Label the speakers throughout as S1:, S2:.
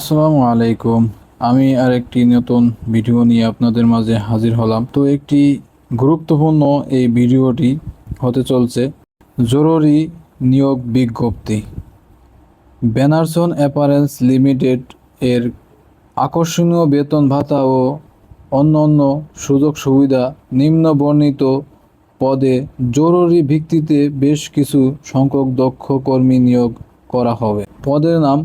S1: আসসালামু আলাইকুম। আমি আরেকটি নতুন ভিডিও নিয়ে আপনাদের মাঝে হাজির হলাম। তো একটি গুরুত্বপূর্ণ এই ভিডিওটি হতে চলছে, জরুরি নিয়োগ বিজ্ঞপ্তি। ব্যানারসন অ্যাপারেন্স লিমিটেড এর আকর্ষণীয় বেতন ভাতা ও অন্যান্য সুযোগ সুবিধা নিম্ন বর্ণিত পদে জরুরি ভিত্তিতে বেশ কিছু সংখ্যক দক্ষ কর্মী নিয়োগ করা হবে। পদের নাম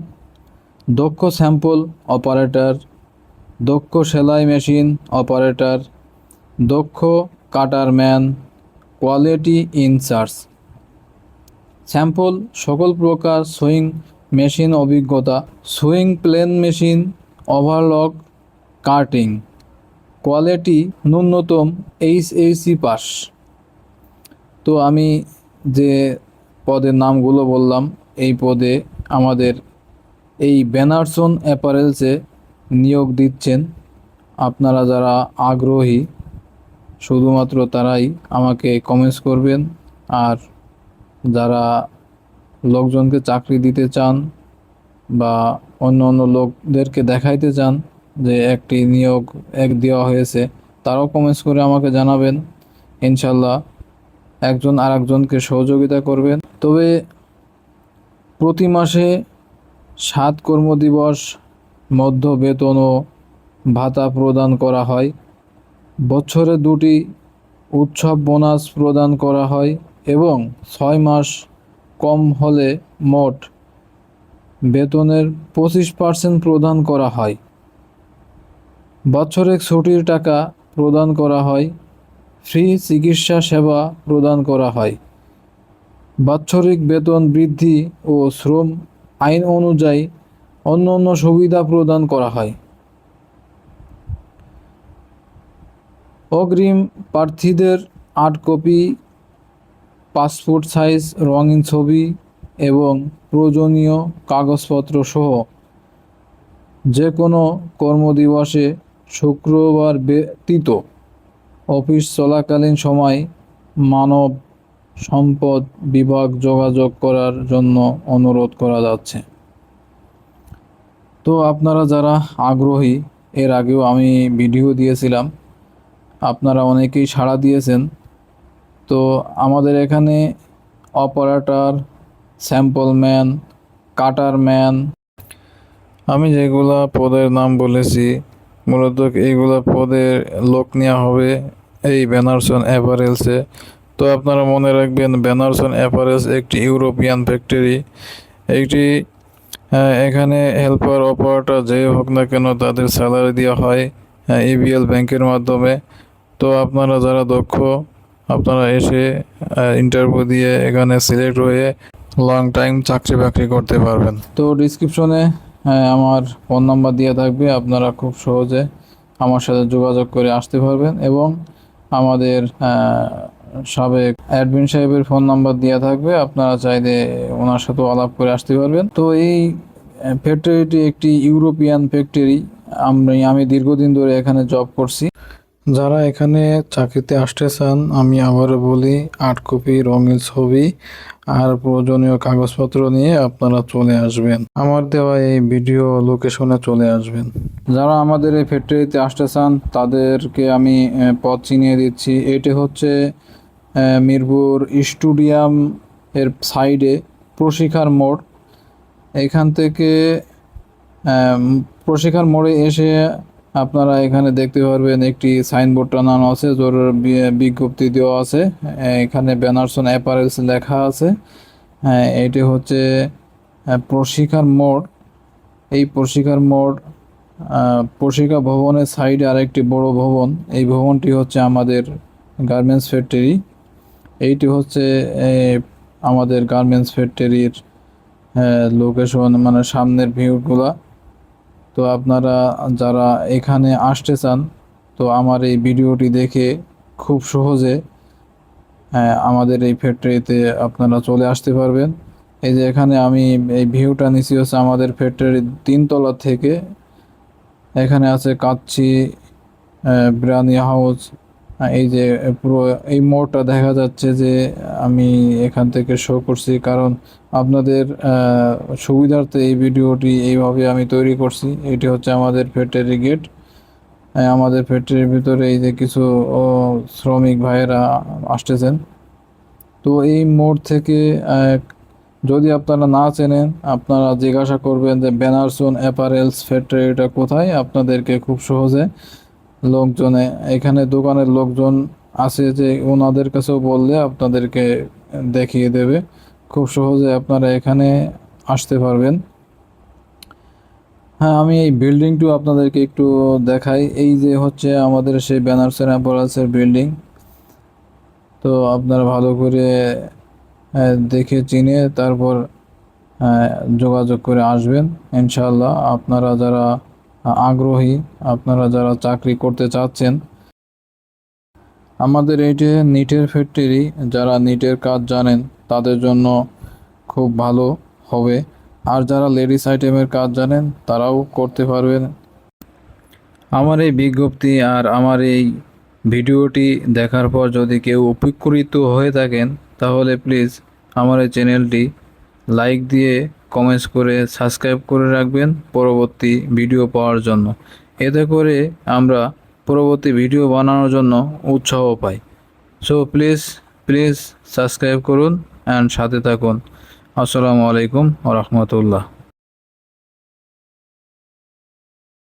S1: দক্ষ স্যাম্পল অপারেটর, দক্ষ সেলাই মেশিন অপারেটর, দক্ষ cutter man, quality in-charge. Sample সকল প্রকার সুইং মেশিন অভিজ্ঞতা, sewing plain machine, overlock cutting quality ন্যূনতম এইচ এইচসি পাস। তো আমি যে পদের নামগুলো বললাম, এই পদে আমাদের এই ব্যানারসন অ্যাপারেলসে নিয়োগ দিচ্ছেন আপনারা যারা আগ্রহী, শুধুমাত্র তারাই আমাকে কমেন্টস করবেন। আর যারা লোকজনকে চাকরি দিতে চান বা অন্য অন্য লোকদেরকে দেখাইতে চান যে একটি নিয়োগ এক দেওয়া হয়েছে, তারাও কমেন্টস করে আমাকে জানাবেন। ইনশাল্লাহ একজন আরেকজনকে সহযোগিতা করবেন। তবে প্রতি মাসে সাত কর্মদিবস মধ্য বেতন ও ভাতা প্রদান করা হয়। বছরে দুটি উৎসব বোনাস প্রদান করা হয় এবং ছয় মাস কম হলে মোট বেতনের পঁচিশ পার্সেন্ট প্রদান করা হয়। বছরের ছুটির টাকা প্রদান করা হয়, ফ্রি চিকিৎসা সেবা প্রদান করা হয়। বাৎসরিক বেতন বৃদ্ধি ও শ্রম আইন অনুযায়ী অন্য অন্য সুবিধা প্রদান করা হয়। অগ্রিম প্রার্থীদের আট কপি, পাসপোর্ট সাইজ, রঙিন ছবি এবং প্রয়োজনীয় কাগজপত্র সহ যে কোনো কর্মদিবসে শুক্রবার ব্যতীত অফিস চলাকালীন সময় মানব সম্পদ, বিভাগ, যোগাযোগ করার জন্য অনুরোধ করা যাচ্ছে। তো আপনারা যারা আগ্রহী, এর আগেও আমি ভিডিও দিয়েছিলাম, আপনারা অনেকেই সাড়া দিয়েছেন। তো আমাদের এখানে operator, sample man, cutter man, আমি যেগুলা পদের নাম বলেছি, মূলত এইগুলা পদের লোক নেওয়া হবে এই ব্যানারসন অ্যাপারেলসে তো আপনারা মনে রাখবেন ব্যানারসন অ্যাপারেলস একটি ইউরোপিয়ান ফ্যাক্টরি। একটি হ্যাঁ, এখানে হেল্পার অপারেটর যে হোক না কেন তাদের স্যালারি দেওয়া হয় ইবিএল ব্যাংকের মাধ্যমে। তো আপনারা যারা দক্ষ আপনারা এসে ইন্টারভিউ দিয়ে এখানে সিলেক্ট হয়ে লং টাইম চাকরি বাকরি করতে পারবেন। তো ডিসক্রিপশনে আমার ফোন নাম্বার দিয়ে থাকবে আপনারা খুব সহজে আমার সাথে যোগাযোগ করে আসতে পারবেন এবং আমাদের সাবেক অ্যাডমিন সাহেবের ফোন নাম্বার দেওয়া থাকবে। আপনারা চাইলে ওনার সাথে আলাপ করে আসতে পারবেন। তো এই ফ্যাক্টরিটি একটি ইউরোপিয়ান ফ্যাক্টরি আমি আমি দীর্ঘদিন ধরে এখানে জব করছি। যারা এখানে চাকরিতে আসতে চান, আমি আবারও বলি, আট কপি রঙিন ছবি আর প্রয়োজনীয় কাগজপত্র নিয়ে আপনারা চলে আসবেন। আমার দেওয়া এই ভিডিও লোকেশনে চলে আসবেন। যারা আমাদের এই ফ্যাক্টরিতে আসতে চান, তাদেরকে আমি পথ চিনিয়ে দিচ্ছি। এটি হচ্ছে মিরপুর স্টুডিয়াম এর সাইডে প্রশিক্ষার মোড়। এখান থেকে প্রশিক্ষার মোড়ে এসে আপনারা এখানে দেখতে পারবেন একটি সাইনবোর্ড টানানো আছে বি- বিজ্ঞপ্তি দেওয়া আছে। এখানে ব্যানারসন অ্যাপারেলস লেখা আছে। হ্যাঁ এটি হচ্ছে প্রশিক্ষার মোড়। এই প্রশিক্ষার মোড় আহ, প্রশিক্ষা ভবনের সাইডে আরেকটি বড় ভবন। এই ভবনটি হচ্ছে আমাদের গার্মেন্টস ফ্যাক্টরি। এইটি হচ্ছে আমাদের গার্মেন্টস ফ্যাক্টরির লোকেশন মানে সামনের ভিউগুলা তো আপনারা যারা এখানে আসতে চান তো আমার এই ভিডিওটি দেখে খুব সহজে আমাদের এই ফ্যাক্টরিতে আপনারা চলে আসতে পারবেন। এই যে এখানে আমি এই ভিউটা নিচ্ছি হচ্ছে আমাদের ফ্যাক্টরির তিনতলা থেকে। এখানে আছে কাচ্চি আহ, বিরিয়ানি হাউস এই যে পুরো এই মোড়টা দেখা যাচ্ছে যে, আমি এখান থেকে শো করছি। কারণ আপনাদের সুবিধার্থে এই ভিডিওটি এইভাবে আমি তৈরি করছি। এটি হচ্ছে আমাদের ফ্যাক্টরি গেট আমাদের ফ্যাক্টরির ভিতরে এই যে কিছু শ্রমিক ভাইয়েরা আসতেছেন। তো এই মোড় থেকে যদি আপনারা না চেনেন, আপনারা জিজ্ঞাসা করবেন যে বেনারসন অ্যাপারেলস ফ্যাক্টরিটা কোথায়? আপনাদেরকে খুব সহজে লোকজনে, এখানে দোকানের লোকজন আছে যে ওনাদের কাছেও বললে আপনাদেরকে দেখিয়ে দেবে। খুব সহজে আপনারা এখানে আসতে পারবেন। হ্যাঁ আমি এই বিল্ডিংটিও আপনাদেরকে একটু দেখাই। এই যে হচ্ছে আমাদের সেই বেনারসেন অ্যাপারেলসের বিল্ডিং। তো আপনারা ভালো করে দেখে, চিনে তারপর যোগাযোগ করে আসবেন। ইনশাল্লাহ আপনারা যারা আগ্রহী আপনারা যারা চাকরি করতে চাচ্ছেন, আমাদের এইটি নিটের ফ্যাক্টরি, যারা নিটের কাজ জানেন, তাদের জন্য খুব ভালো হবে। আর যারা লেডিস আইটেমের কাজ জানেন, তারাও করতে পারবেন। আমার এই বিজ্ঞপ্তি আর আমার এই ভিডিওটি দেখার পর যদি কেউ উপকৃত হয়ে থাকেন, তাহলে প্লিজ আমার এই চ্যানেলটি লাইক দিয়ে কমেন্টস করে সাবস্ক্রাইব করে রাখবেন পরবর্তী ভিডিও পাওয়ার জন্য। এতে করে আমরা পরবর্তী ভিডিও বানানোর জন্য উৎসাহ পাই। সো প্লিজ প্লিজ সাবস্ক্রাইব করুন অ্যান্ড সাথে থাকুন। আসসালামু আলাইকুম রহমতুল্লাহ।